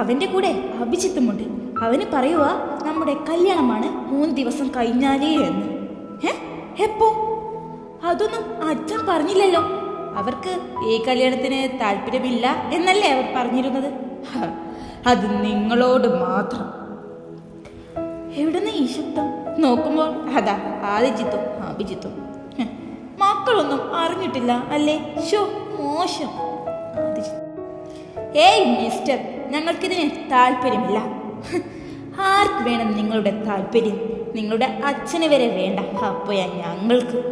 അവന്റെ കൂടെ അഭിജിത്തുമുണ്ട്. അവന് പറയുക നമ്മുടെ കല്യാണമാണ് മൂന്ന് ദിവസം കഴിഞ്ഞാലേ എന്ന്. എപ്പോ? അതൊന്നും അച്ഛൻ പറഞ്ഞില്ലല്ലോ. അവർക്ക് ഈ കല്യാണത്തിന് താല്പര്യമില്ല എന്നല്ലേ അവർ പറഞ്ഞിരുന്നത്? അത് നിങ്ങളോട് മാത്രം. എവിടുന്ന് ഈ ശബ്ദം? നോക്കുമ്പോൾ അതാ ആദിജിത്തും അഭിജിത്തും. മക്കളൊന്നും അറിഞ്ഞിട്ടില്ല അല്ലേ? ഷോ മോശം. ഏയ് മിസ്റ്റർ. ഞങ്ങൾക്കിതിന് താല്പര്യമില്ല ആർക്ക് വേണം നിങ്ങളുടെ താല്പര്യം നിങ്ങളുടെ അച്ഛന് വരെ വേണ്ട. അപ്പോയാ ഞങ്ങൾക്ക്.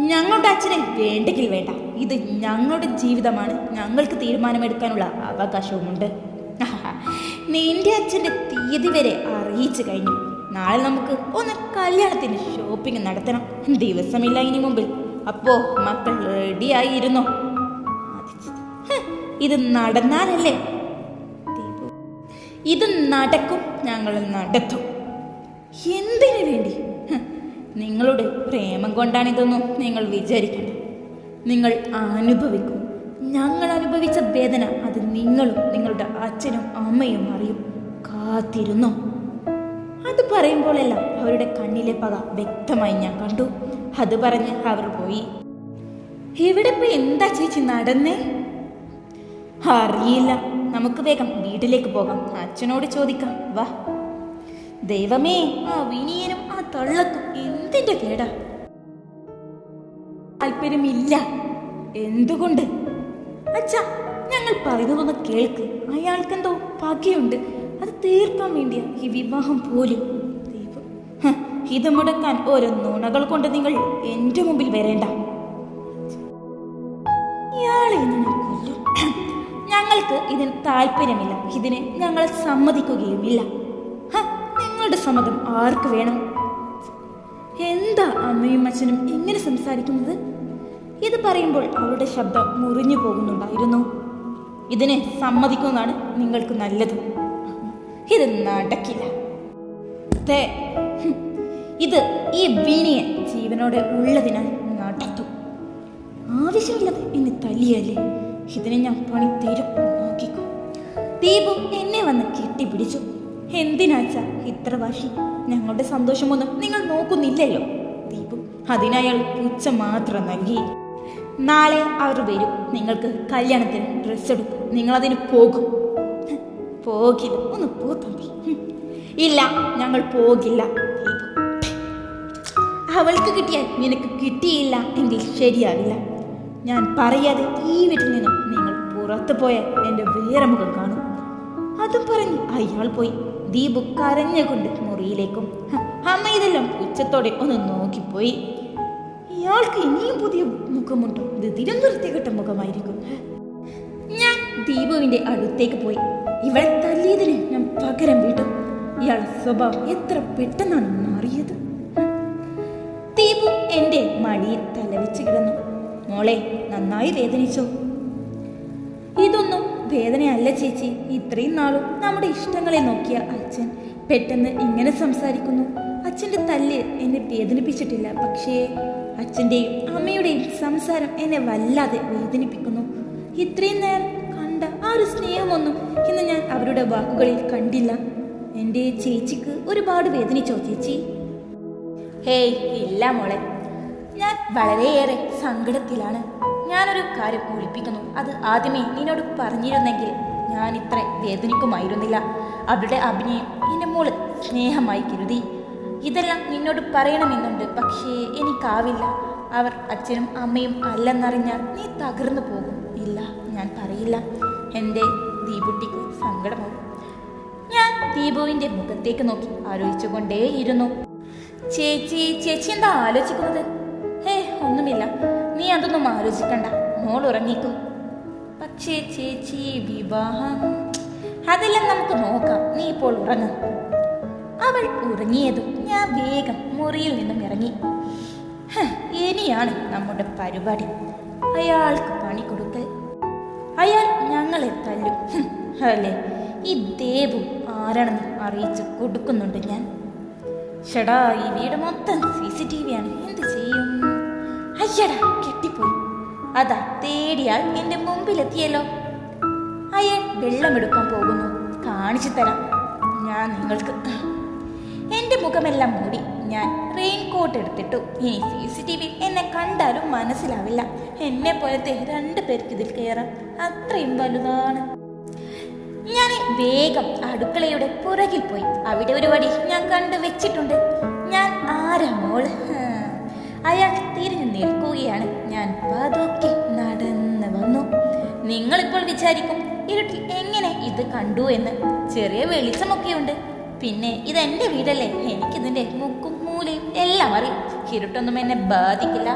ഞങ്ങളുടെ അച്ഛനെ വേണ്ടെങ്കിൽ വേണ്ട. ഇത് ഞങ്ങളുടെ ജീവിതമാണ്. ഞങ്ങൾക്ക് തീരുമാനമെടുക്കാനുള്ള അവകാശവുമുണ്ട്. നിന്റെ അച്ഛന്റെ തീയതി വരെ അറിയിച്ചു കഴിഞ്ഞു. നാളെ നമുക്ക് ഒന്ന് കല്യാണത്തിന് ഷോപ്പിംഗ് നടത്തണം. ദിവസമില്ല ഇനി മുമ്പിൽ. അപ്പോ മക്കൾ റെഡിയായിരുന്നോ ഇത് നടന്നാലല്ലേ? ഇത് നടക്കും ഞങ്ങൾ നടത്തും. എന്തിനു വേണ്ടി? നിങ്ങളുടെ പ്രേമം കൊണ്ടാണിതൊന്നും നിങ്ങൾ വിചാരിക്കണം നിങ്ങൾ അനുഭവിക്കും. ഞങ്ങൾ അനുഭവിച്ച വേദന അത് നിങ്ങളും നിങ്ങളുടെ അച്ഛനും അമ്മയും അറിയും. കാത്തിരുന്നു. അത് പറയുമ്പോഴെല്ലാം അവരുടെ കണ്ണിലെ പക വ്യക്തമായി ഞാൻ കണ്ടു. അത് പറഞ്ഞ് അവർ പോയി. ഇവിടെ ഇപ്പൊ എന്താ ചേച്ചി നടന്നേ? അറിയില്ല. നമുക്ക് വേഗം വീട്ടിലേക്ക് പോകാം. അച്ഛനോട് ചോദിക്കാം. വാ. ദൈവമേ ആ വിനിയനും ആ തള്ളക്കും എന്തിന്റെ കേടാ? താല്പര്യമില്ല. എന്തുകൊണ്ട്? അച്ഛാ ഞങ്ങൾ പറയുന്നതൊന്ന് കേൾക്ക്. അയാൾക്കെന്തോ പകയുണ്ട്. അത് തീർക്കാൻ വേണ്ടിയാ ഈ വിവാഹം പോലും. ദൈവം. ഇത് മുടക്കാൻ ഓരോ നുണകൾ കൊണ്ട് നിങ്ങൾ എന്റെ മുമ്പിൽ വരേണ്ട. ഞങ്ങൾക്ക് ഇതിന് താല്പര്യമില്ല ഇതിന് ഞങ്ങൾ സമ്മതിക്കുകയുമില്ല. നിങ്ങളുടെ സമ്മതം ആർക്ക് വേണം? എന്താ അമ്മയും അച്ഛനും ഇങ്ങനെ സംസാരിക്കുന്നത്? ഇത് പറയുമ്പോൾ അവളുടെ ശബ്ദം മുറിഞ്ഞു പോകുന്നുണ്ടായിരുന്നു. ഇതിനെ സമ്മതിക്കുന്നതാണ് നിങ്ങൾക്ക് നല്ലത്. ഇത് നടക്കില്ല. ഇത് ഈ വീണിയെ ജീവനോടെ ഉള്ളതിനാൽ നടത്തും. ആവശ്യമില്ലത് എന്നെ തല്ലിയല്ലേ? ഇതിനെ ഞാൻ പണി തീരും നോക്കിക്കോ. ദീപു എന്നെ വന്ന് കെട്ടിപ്പിടിച്ചു. എന്തിനാച്ച ഇത്ര വാശി? ഞങ്ങളുടെ സന്തോഷമൊന്നും നിങ്ങൾ നോക്കുന്നില്ലല്ലോ. ദീപു അതിനയാൾ പുച്ഛ മാത്രം നൽകി. നാളെ അവർ വരും. നിങ്ങൾക്ക് കല്യാണത്തിന് ഡ്രസ്സ് എടുക്കും. നിങ്ങളതിന് പോകും. പോകില്ല. ഒന്ന് പോ തമ്പി. ഇല്ല ഞങ്ങൾ പോകില്ല. അവൾക്ക് കിട്ടിയാൽ നിനക്ക് കിട്ടിയില്ല എങ്കിൽ ശരിയാവില്ല. ഞാൻ പറയാതെ ഈ വീട്ടിൽ നിന്നും നിങ്ങൾ പുറത്തു പോയാൽ എന്റെ വേറെ മുഖം കാണും. അതും പറഞ്ഞ് അയാൾ പോയി ദീപു കരഞ്ഞുകൊണ്ട് മുറിയിലേക്കും. അമ്മ ഇതെല്ലാം ഉച്ചത്തോടെ ഒന്ന് നോക്കിപ്പോയി. ഇയാൾക്ക് ഇനിയും പുതിയ മുഖമുണ്ടോ? ഇത് തിരുവനന്തപുരത്തേക്കിട്ട മുഖമായിരിക്കും. ഞാൻ ദീപുവിന്റെ അടുത്തേക്ക് പോയി. ഇവളെ തല്ലിയതിന് ഞാൻ പകരം വീട്ടും. ഇയാളുടെ സ്വഭാവം എത്ര പെട്ടെന്നാണ് മാറിയത് ദീപു എന്റെ മടിയിൽ തലവെച്ച് കിടന്നു. മോളെ നന്നായി വേദനിച്ചു? ഇതൊന്നും വേദനയല്ല ചേച്ചി. ഇത്രയും നാളും നമ്മുടെ ഇഷ്ടങ്ങളെ നോക്കിയ അച്ഛൻ പെട്ടെന്ന് ഇങ്ങനെ സംസാരിക്കുന്നു. അച്ഛന്റെ തല്ല് എന്നെ വേദനിപ്പിച്ചിട്ടില്ല. പക്ഷേ അച്ഛന്റെയും അമ്മയുടെയും സംസാരം എന്നെ വല്ലാതെ വേദനിപ്പിക്കുന്നു. ഇത്രയും നേരം കണ്ട ആ ഒരു സ്നേഹമൊന്നും ഇന്ന് ഞാൻ അവരുടെ വാക്കുകളിൽ കണ്ടില്ല. എന്റെ ചേച്ചിക്ക് ഒരുപാട് വേദനിച്ചോ ചേച്ചി? ഹേയ് ഇല്ല മോളെ. ഞാൻ വളരെയേറെ സങ്കടത്തിലാണ്. ഞാനൊരു കാര്യം ഒളിപ്പിക്കുന്നു അത് ആദ്യമേ നിന്നോട് പറഞ്ഞിരുന്നെങ്കിൽ ഞാൻ ഇത്ര വേദനിക്കുമായിരുന്നില്ല. അവരുടെ അഭിനയം എന്റെ മോൾ സ്നേഹമായി കരുതി. ഇതെല്ലാം നിന്നോട് പറയണമെന്നുണ്ട്. പക്ഷേ എനിക്കാവില്ല. അവർ അച്ഛനും അമ്മയും അല്ലെന്നറിഞ്ഞാൽ നീ തകർന്നു പോകും. ഇല്ല ഞാൻ പറയില്ല. എന്റെ ദീപുട്ടിക്ക് സങ്കടമാവും ഞാൻ ദീപുവിന്റെ മുഖത്തേക്ക് നോക്കി ആലോചിച്ചുകൊണ്ടേയിരുന്നു. ചേച്ചി ചേച്ചി എന്താ ആലോചിക്കുന്നത്? ഒന്നുമില്ല. നീ അതൊന്നും ആലോചിക്കണ്ട. മോൾ ഉറങ്ങിക്കും. പക്ഷേ ചേച്ചി വിവാഹം. അതെല്ലാം നമുക്ക് നോക്കാം. നീ ഇപ്പോൾ ഉറങ്ങ്. അവൾ ഉറങ്ങിയതും ഞാൻ വേഗം മുറിയിൽ നിന്നും ഇറങ്ങി. ഇനിയാണ് നമ്മുടെ പരിപാടി. അയാൾക്ക് പണി കൊടുക്കൽ. അയാൾ ഞങ്ങളെ തല്ലും. അല്ലേ? ഈ ദേവു ആരാണെന്ന് അറിയിച്ച് കൊടുക്കുന്നുണ്ട് ഞാൻ. ഷടാ ഈ വീട് മൊത്തം സി സി ടി വി ആണ്. എന്ത് ചെയ്യും? അയ്യടാ കെട്ടിപ്പോയി. അതാ തേടിയാൽ എന്റെ മുമ്പിലെത്തിയല്ലോ. അയാൾ വെള്ളമെടുക്കാൻ പോകുന്നു. കാണിച്ചു തരാം. ഞാൻ നിങ്ങൾക്ക് എന്റെ മുഖമെല്ലാം മൂടി ഞാൻ റെയിൻ കോട്ട് എടുത്തിട്ടു. ഇനി സി സി ടി വി എന്നെ കണ്ടാലും മനസ്സിലാവില്ല. എന്നെ പോലത്തെ രണ്ട് പേർക്ക് ഇതിൽ കയറാം അത്രയും വലുതാണ്. ഞാൻ വേഗം അടുക്കളയുടെ പുറകിൽ പോയി. അവിടെ ഒരു വടി ഞാൻ കണ്ടു വെച്ചിട്ടുണ്ട്. ഞാൻ ആരാ ഹാ. അയാൾ തിരിഞ്ഞു നിൽക്കുകയാണ് ഞാൻ. പതുക്കെ നടന്നു വന്നു. നിങ്ങളിപ്പോൾ വിചാരിക്കും ഇരുട്ടിൽ എങ്ങനെ ഇത് കണ്ടു എന്ന്? ചെറിയ വെളിച്ചമൊക്കെയുണ്ട് പിന്നെ ഇതെന്റെ വീടല്ലേ? എനിക്കിതിന്റെ മുക്കും മൂലയും എല്ലാം അറിയും. ഇരുട്ടൊന്നും എന്നെ ബാധിക്കില്ല.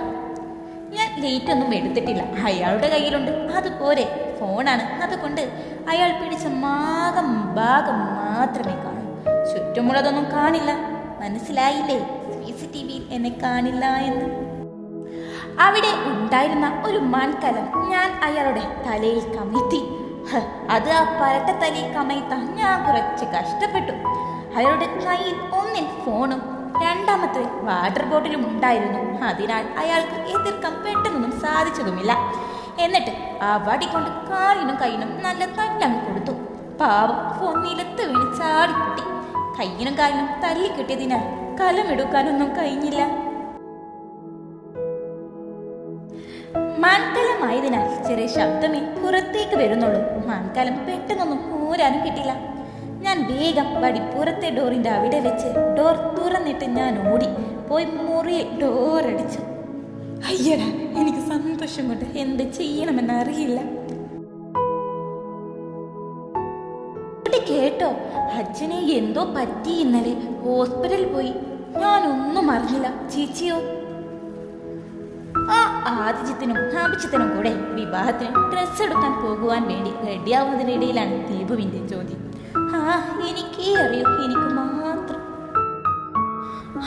ഞാൻ ലേറ്റ് ഒന്നും എടുത്തിട്ടില്ല. അയാളുടെ കയ്യിലുണ്ട്. അതുപോലെ ഫോണാണ്. അതുകൊണ്ട് അയാൾ പിടിച്ച മാകം ഭാഗം മാത്രമേ കാണൂ. ചുറ്റുമുള്ളതൊന്നും കാണില്ല. മനസ്സിലായില്ലേ? സി സി ടി വിയിൽ എന്നെ കാണില്ല എന്ന്. അവിടെ ഉണ്ടായിരുന്ന ഒരു മൺകലം ഞാൻ അയാളുടെ തലയിൽ കമഴ്ത്തി. അത് ആ പരട്ട തലയിൽ കമഴ്ത്താൻ ഞാൻ കുറച്ച് കഷ്ടപ്പെട്ടു. അയാളുടെ കയ്യിൽ ഒന്നിൽ ഫോണും രണ്ടാമത്തെ വാട്ടർ ബോട്ടിലും ഉണ്ടായിരുന്നു. അതിനാൽ അയാൾക്ക് എതിർക്കാൻ പെട്ടെന്നൊന്നും സാധിച്ചതുമില്ല. എന്നിട്ട് ആ വടി കൊണ്ട് കാലിനും കൈയിനും നല്ല തല്ലങ്ങ് കൊടുത്തു. പാവം ഫോൺ നിലത്ത് വീണ് ചാടി കയ്യിനും കാലിനും തല്ലി കിട്ടിയതിനാൽ കലമെടുക്കാനൊന്നും കഴിഞ്ഞില്ല. മൺകലമായതിനാൽ ചെറിയ ശബ്ദമേ പുറത്തേക്ക് വരുന്നുള്ളൂ. മഴക്കാലം പെട്ടെന്നൊന്നും ഊരാനും കിട്ടില്ല ഞാൻ വേഗം വടി പുറത്തെ ഡോറിന്റെ അവിടെ വെച്ച് ഡോർ തുറന്നിട്ട് ഞാൻ ഓടി പോയി മുറിയിൽ ഡോറടിച്ചു അയ്യടാ എനിക്ക് സന്തോഷം കൊണ്ട് എന്ത് ചെയ്യണമെന്ന് അറിയില്ല. കേട്ടോ അച്ഛനെ എന്തോ പറ്റി ഇന്നലെ. ഹോസ്പിറ്റലിൽ പോയി. ഞാനൊന്നും അറിഞ്ഞില്ല. ചേച്ചിയോ? ആ ആദിജിത്തിനും അഭിജിത്തിനും കൂടെ വിവാഹത്തിന് ഡ്രസ്സ് എടുക്കാൻ പോകുവാൻ വേണ്ടി റെഡിയാവുന്നതിനിടയിലാണ് ദീപുവിന്റെ ചോദ്യം. ആ എനിക്കേ അറിയൂ എനിക്ക് മാത്രം.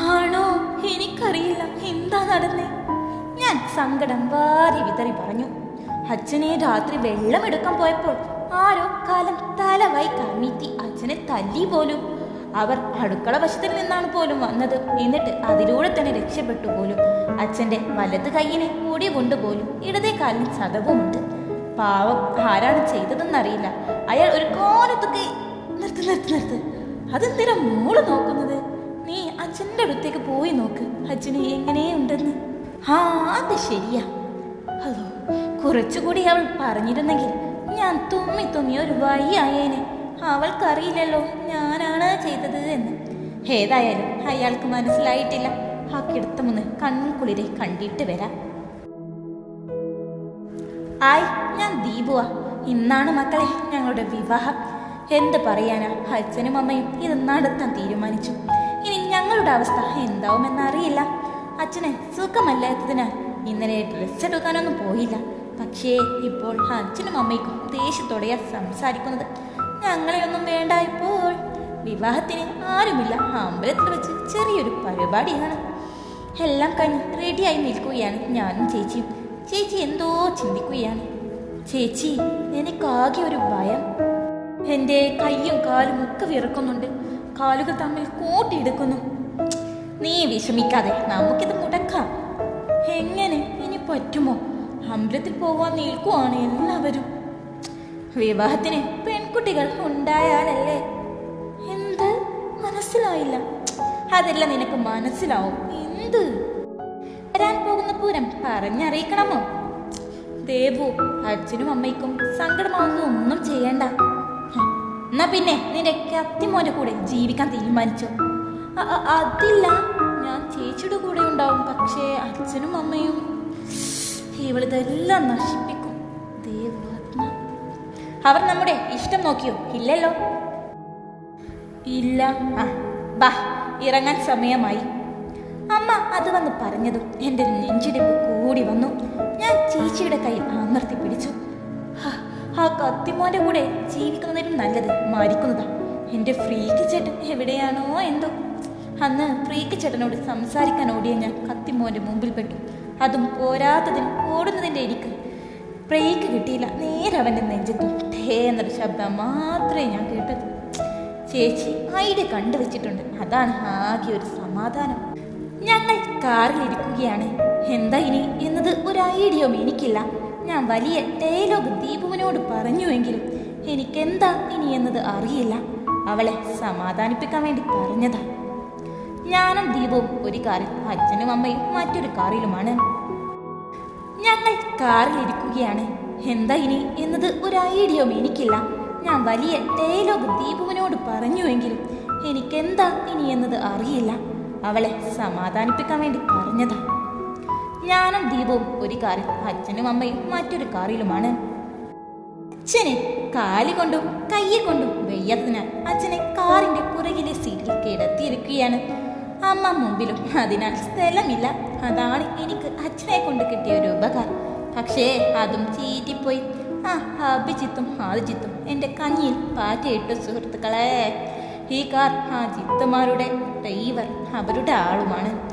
ആണോ? എനിക്കറിയില്ല. എന്താ നടന്നേ? ഞാൻ സങ്കടം വാരി വിതറി പറഞ്ഞു. അച്ഛനെ രാത്രി വെള്ളമെടുക്കാൻ പോയപ്പോൾ ആരോ കാലം തലവായി കമ്മിറ്റി അച്ഛനെ തല്ലി പോലും അവർ അടുക്കള വശത്തിൽ നിന്നാണ് പോലും വന്നത്. എന്നിട്ട് അതിലൂടെ തന്നെ രക്ഷപ്പെട്ടു പോലും. അച്ഛന്റെ വലത് കൈയിന് മുടിവുണ്ട് പോലും ഇടതേ കാലിന് ചതവുമുണ്ട്. പാവം ആരാണ് ചെയ്തതെന്നറിയില്ല. അയാൾ ഒരു കോലത്തൊക്കെ നിർത്ത് നിർത്ത് നിർത്ത്. അതെന്തിനാ മോൾ നോക്കുന്നത്? നീ അച്ഛന്റെ അടുത്തേക്ക് പോയി നോക്ക്. അച്ഛന് എങ്ങനെയുണ്ടെന്ന്. ആ അത് ശരിയാ. അതോ കുറച്ചുകൂടി അവൾ പറഞ്ഞിരുന്നെങ്കിൽ ഞാൻ തുമ്മി തുമ്മി ഒരു വഴിയായേനെ. അവൾക്കറിയില്ലല്ലോ ഞാനാണ് ചെയ്തത് എന്ന്. ഏതായാലും അയാൾക്ക് മനസ്സിലായിട്ടില്ല. ആ കിടത്തമൊന്ന് കൺകുളിരെ കണ്ടിട്ട് വരാം. ആയ് ഞാൻ ദീപുവാ. ഇന്നാണ് മക്കളെ ഞങ്ങളുടെ വിവാഹം. എന്ത് പറയാനാ? അച്ഛനും അമ്മയും ഇത് നടത്താൻ തീരുമാനിച്ചു. ഇനി ഞങ്ങളുടെ അവസ്ഥ എന്താവുമെന്ന് അറിയില്ല. അച്ഛന് സുഖമല്ലാത്തതിനാൽ ഇന്നലെ ഡ്രസ് എടുക്കാനൊന്നും പോയില്ല. പക്ഷേ ഇപ്പോൾ അച്ഛനും അമ്മയ്ക്കും ദേഷ്യത്തോടെയാ സംസാരിക്കുന്നത് ഞങ്ങളെയൊന്നും വേണ്ട ഇപ്പോൾ. വിവാഹത്തിന് ആരുമില്ല. അമ്പലത്തിൽ വെച്ച് ചെറിയൊരു പരിപാടിയാണ്. എല്ലാം കഴിഞ്ഞ് റെഡിയായി നിൽക്കുകയാണ് ഞാനും ചേച്ചിയും. ചേച്ചി എന്തോ ചിന്തിക്കുകയാണ്. ചേച്ചി എനിക്കാകെ ഒരു ഭയം. എന്റെ കൈയും കാലും ഒക്കെ വിറക്കുന്നുണ്ട്. കാലുകൾ തമ്മിൽ കൂട്ടിയെടുക്കുന്നു. നീ വിഷമിക്കാതെ നമുക്കിത് മുടക്കാം. എങ്ങനെ ഇനി പറ്റുമോ? അമ്പലത്തിൽ പോകാൻ നിൽക്കുവാണ് എല്ലാവരും. വിവാഹത്തിന് പെൺകുട്ടികൾ ഉണ്ടായാലല്ലേ? എന്ത്? മനസ്സിലായില്ല. അതെല്ലാം നിനക്ക് മനസ്സിലാവും. എന്ത്? വരാൻ പോകുന്ന പൂരം പറഞ്ഞറിയിക്കണമോ? ദേവു അച്ഛനും അമ്മയ്ക്കും സങ്കടമാവുന്ന ഒന്നും ചെയ്യണ്ട. എന്നാ പിന്നെ നിന്റെ കത്തിമോന്റെ കൂടെ ജീവിക്കാൻ തീരുമാനിച്ചോ? അതില്ല. ഞാൻ ചേച്ചിയുടെ കൂടെ ഉണ്ടാവും. പക്ഷേ അച്ഛനും അമ്മയും ഇവളിതെല്ലാം നശിപ്പിക്കും. അവർ നമ്മുടെ ഇഷ്ടം നോക്കിയോ? ഇല്ലല്ലോ. ഇല്ല. ആ ബാ ഇറങ്ങാൻ സമയമായി. അമ്മ അത് വന്ന് പറഞ്ഞതും എന്റെ നെഞ്ചിടിപ്പ് കൂടി വന്നു. ഞാൻ ചേച്ചിയുടെ കൈ അമർത്തി പിടിച്ചു. ആ കത്തിമോന്റെ കൂടെ ജീവിക്കുന്നതിലും നല്ലത് മരിക്കുന്നതാ. എന്റെ ഫ്രീക്ക് ചേട്ടൻ എവിടെയാണോ എന്തോ. അന്ന് ഫ്രീക്ക് ചേട്ടനോട് സംസാരിക്കാൻ ഓടിയ ഞാൻ കത്തിമോന്റെ മുമ്പിൽ പെട്ടു. അതും പോരാത്തതിന് ഓടുന്നതിന്റെ ഇടിക്ക് ബ്രേക്ക് കിട്ടിയില്ല. നേരെ അവന്റെ നെഞ്ചെത്തും എന്നൊരു ശബ്ദം മാത്രമേ ഞാൻ കേട്ടത്. ചേച്ചി ഐഡിയ കണ്ടുവച്ചിട്ടുണ്ട്. അതാണ് ആകെ ഒരു സമാധാനം. ഞങ്ങൾ കാറിലിരിക്കുകയാണ് എന്താ ഇനി എന്നത് ഒരു ഐഡിയയും എനിക്കില്ല. ഞാൻ വലിയ ഡയലോഗ് ദീപുവിനോട് പറഞ്ഞുവെങ്കിലും എനിക്കെന്താ ഇനി എന്നത് അറിയില്ല. അവളെ സമാധാനിപ്പിക്കാൻ വേണ്ടി പറഞ്ഞതാ. ഞാനും ദീപവും ഒരു കാറിൽ അച്ഛനും അമ്മയും മറ്റൊരു കാറിലുമാണ്. ഞങ്ങൾ കാറിലിരിക്കുകയാണ്. എന്താ ഇനി എന്നത് ഒരു ഐഡിയയും എനിക്കില്ല. ഞാൻ വലിയ ഡയലോഗ് ദീപുവിനോട് പറഞ്ഞുവെങ്കിലും എനിക്കെന്താ ഇനി എന്നത് അറിയില്ല. അവളെ സമാധാനിപ്പിക്കാൻ വേണ്ടി പറഞ്ഞതാ. ഞാനും ദീപവും ഒരു കാറിൽ അച്ഛനും അമ്മയും മറ്റൊരു കാറിലുമാണ്. അച്ഛനെ കാലി കൊണ്ടും കയ്യെ കൊണ്ടും വെയ്യത്തിനാൽ അച്ഛനെ കാറിന്റെ പുറകിലെ സീറ്റിൽ കിടത്തിയിരിക്കുകയാണ്. അമ്മ മുമ്പിലും അതിനാൽ സ്ഥലമില്ല. അതാണ് എനിക്ക് അച്ഛനെ കൊണ്ട് കിട്ടിയ ഒരു ഉപകാരം. പക്ഷേ അതും ചീറ്റിപ്പോയി. ആ അഭിജിത്തും ആദിജിത്തും എന്റെ കഞ്ഞിയിൽ പാറ്റയിട്ടു സുഹൃത്തുക്കളെ. ഈ കാർ ആ ജിത്തുമാരുടെ ഡ്രൈവർ അവരുടെ ആളുമാണ്.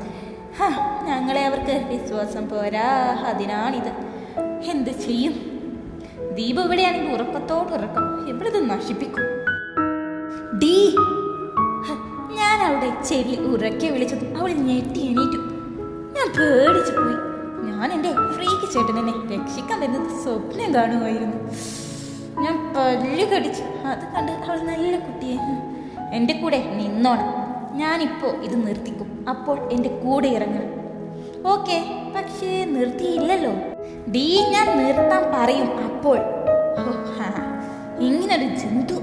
ഹാ ഞങ്ങളെ അവർക്ക് വിശ്വാസം പോരാ. അതിനാണിത്. എന്ത് ചെയ്യും? ദീപ് ഇവിടെയാണെങ്കിൽ ഉറക്കത്തോട് ഉറക്കം. എവിടത് നശിപ്പിക്കും. ഡീ ഞാൻ അവിടെ ചെവി ഉറക്കെ വിളിച്ചതും അവൾ ഞെട്ടി എണീറ്റു. പേടിച്ചു പോയി. ഞാൻ എന്റെ ഫ്രീക്ക് ചേട്ടനെ രക്ഷിക്കാൻ വരുന്നത് സ്വപ്നം കാണുമായിരുന്നു. ഞാൻ പല്ല് കടിച്ചു. അത് കണ്ട് അവൾ നല്ല കുട്ടിയെ. എന്റെ കൂടെ നിന്നോണം. ഞാനിപ്പോൾ ഇത് നിർത്തിക്കും. അപ്പോൾ എന്റെ കൂടെ ഇറങ്ങണം. ഓക്കെ പക്ഷേ നിർത്തിയില്ലല്ലോ. ദീ ഞാൻ നിർത്താൻ പറയും അപ്പോൾ. ഇങ്ങനൊരു ജന്തു.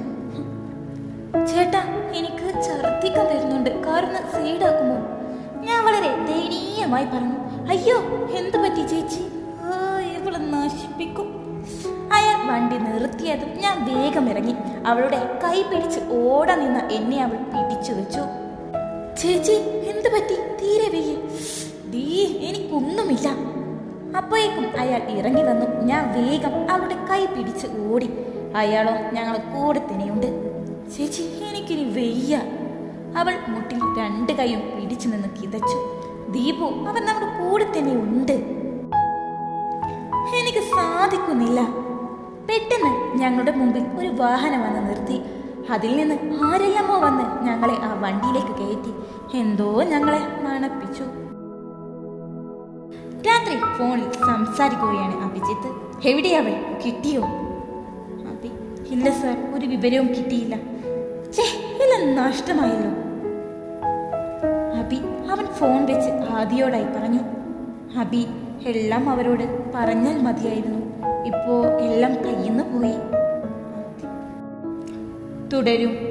ചേട്ടാ എനിക്ക് ഛർദിക്കാൻ വരുന്നുണ്ട് കാരണം സൈഡാക്കുമോ? ഞാൻ വളരെ ദയനീയമായി പറഞ്ഞു അയ്യോ എന്ത് പറ്റി ചേച്ചി? ഇവൾ നശിപ്പിക്കും. അയാൾ വണ്ടി നിർത്തിയതും ഞാൻ വേഗം ഇറങ്ങി. അവളുടെ കൈ പിടിച്ച് ഓടാൻ നിന്ന എന്നെ അവൾ പിടിച്ചു വെച്ചു. ചേച്ചി എന്ത് പറ്റി? തീരെ വെയ്യ. ദീ എനിക്കൊന്നുമില്ല. അപ്പോഴേക്കും അയാൾ ഇറങ്ങി വന്നു. ഞാൻ വേഗം അവളുടെ കൈ പിടിച്ച് ഓടി. അയാളോ ഞങ്ങൾ കൂടെ തന്നെയുണ്ട്. ചേച്ചി എനിക്കിനി വെയ്യ. അവൾ മുട്ടിൽ രണ്ട് കൈയും പിടിച്ചു നിന്ന് കിതച്ചു. ദീപു അവൻ നമ്മുടെ കൂടെ തന്നെ ഉണ്ട്. എനിക്ക് സാധിക്കുന്നില്ല. പെട്ടെന്ന് ഞങ്ങളുടെ മുമ്പിൽ ഒരു വാഹനം വന്ന് നിർത്തി. അതിൽ നിന്ന് ആരെല്ലാമോ വന്ന് ഞങ്ങളെ ആ വണ്ടിയിലേക്ക് കയറ്റി. എന്തോ ഞങ്ങളെ മണപ്പിച്ചു. രാത്രി ഫോണിൽ സംസാരിക്കുകയാണ് അഭിജിത്ത്. എവിടെയാവൾ കിട്ടിയോ? അഭി ഇല്ല സാർ ഒരു വിവരവും കിട്ടിയില്ല. ഛേ എല്ലാം നഷ്ടമായല്ലോ. അബി അവൻ ഫോൺ വെച്ച് ആദിയോടായി പറഞ്ഞു അബി എല്ലാം അവരോട് പറഞ്ഞാൽ മതിയായിരുന്നു. ഇപ്പോ എല്ലാം കയ്യിന്ന് പോയി. തുടരും.